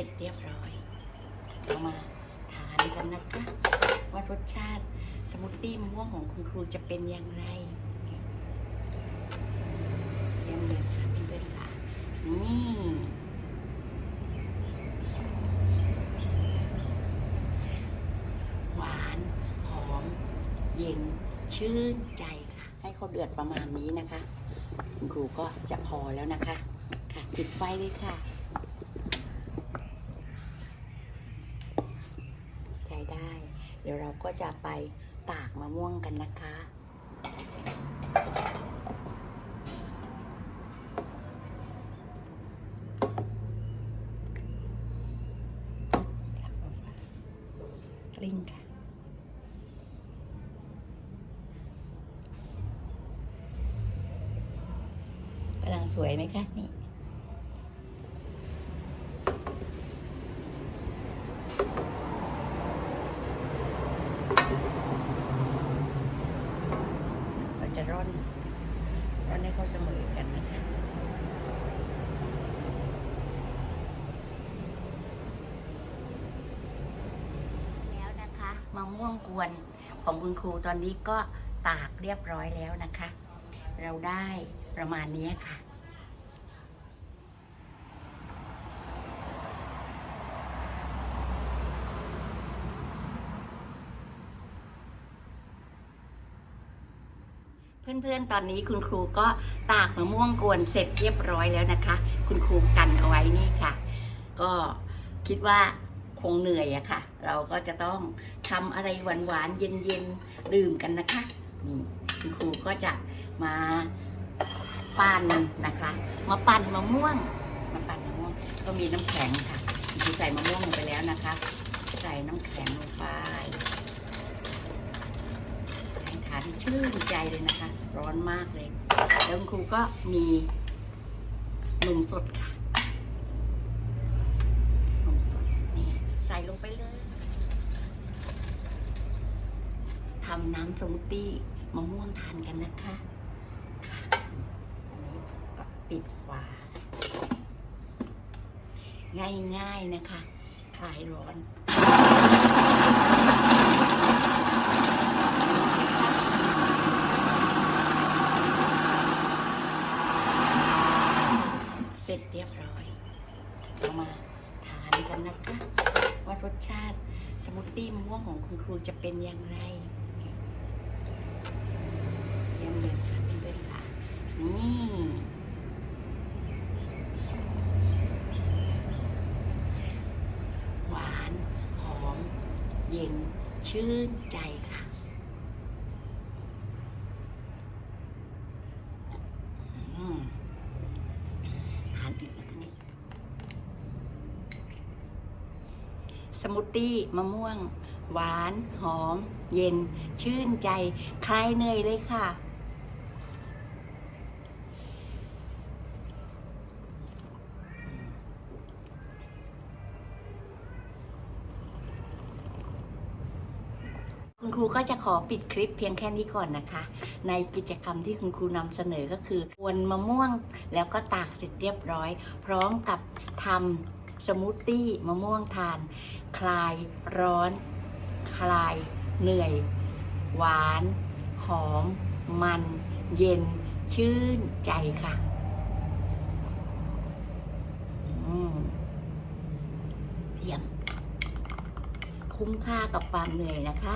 ร็จเรียบร้อยเรามาทานกันนะคะว่ารสชาติสมูทตี้มะม่วงของคุณครูจะเป็นอย่างไรเยี่ยมเลยค่ะเพื่อนๆค่ะนี่หวานหอม เย็นชื่นใจค่ะ ให้เขาเดือดประมาณนี้นะคะ คุณครูก็จะพอแล้วนะคะ ค่ะปิดไฟเลยค่ะ ใช้ได้ เดี๋ยวเราก็จะไปตากมะม่วงกันนะคะลิงค่ะกำลังสวยไหมคะนี่ เราจะร่อน ร่อเสมอกันนะคะแล้วนะคะมะม่วงกวนของคุณครูตอนนี้ก็ตากเรียบร้อยแล้วนะคะ เราได้ประมาณนี้ค่ะ เพื่อนๆ ตอนนี้คุณครูก็ตากมะม่วงกวนเสร็จเรียบร้อยแล้วนะคะ คุณครูกันเอาไว้นี่ค่ะ ก็คิดว่าคงเหนื่อยอะค่ะ เราก็จะต้องทำอะไรหวานๆเย็นๆดื่มกันนะคะนี่คุณครูก็จะมาปั่นนะคะ มาปั่นมะม่วงมาปั่นมะม่วงก็มีน้ำแข็งค่ะคุณครูใส่มะม่วงลงไปแล้วนะคะ ใส่น้ำแข็งลงไป ชื่นใจเลยนะคะ ร้อนมากเลย แล้วคุณครูก็มีนมสดค่ะนมสดนี่ใส่ลงไปเลยทำน้ำสมูทตี้มะม่วงทานกันนะคะค่ะอันนี้ก็ปิดฝาง่ายๆนะคะคลายร้อน เสร็จเรียบร้อย เรามาทานกันนะคะว่า รสชาติ สมูทตี้มะม่วงของคุณครูจะเป็นอย่างไรเยี่ยมเลยค่ะเพื่อนๆค่ะนี่หวานหอม เย็นชื่นใจค่ะอืมทานอีกนะคะนี่ สมูทตี้มะม่วง หวาน หอม เย็น ชื่นใจ คลายเหนื่อยเลยค่ะ คุณครูก็จะขอปิดคลิปเพียงแค่นี้ก่อนนะคะ ในกิจกรรมที่คุณครูนำเสนอก็คือ กวนมะม่วงแล้วก็ตากเสร็จเรียบร้อย พร้อมกับทำ สมูทตี้มะม่วงทาน คลายร้อน คลายเหนื่อย หวาน หอม มัน เย็น ชื่นใจค่ะอืมเยี่ยมคุ้มค่ากับความเหนื่อยนะคะ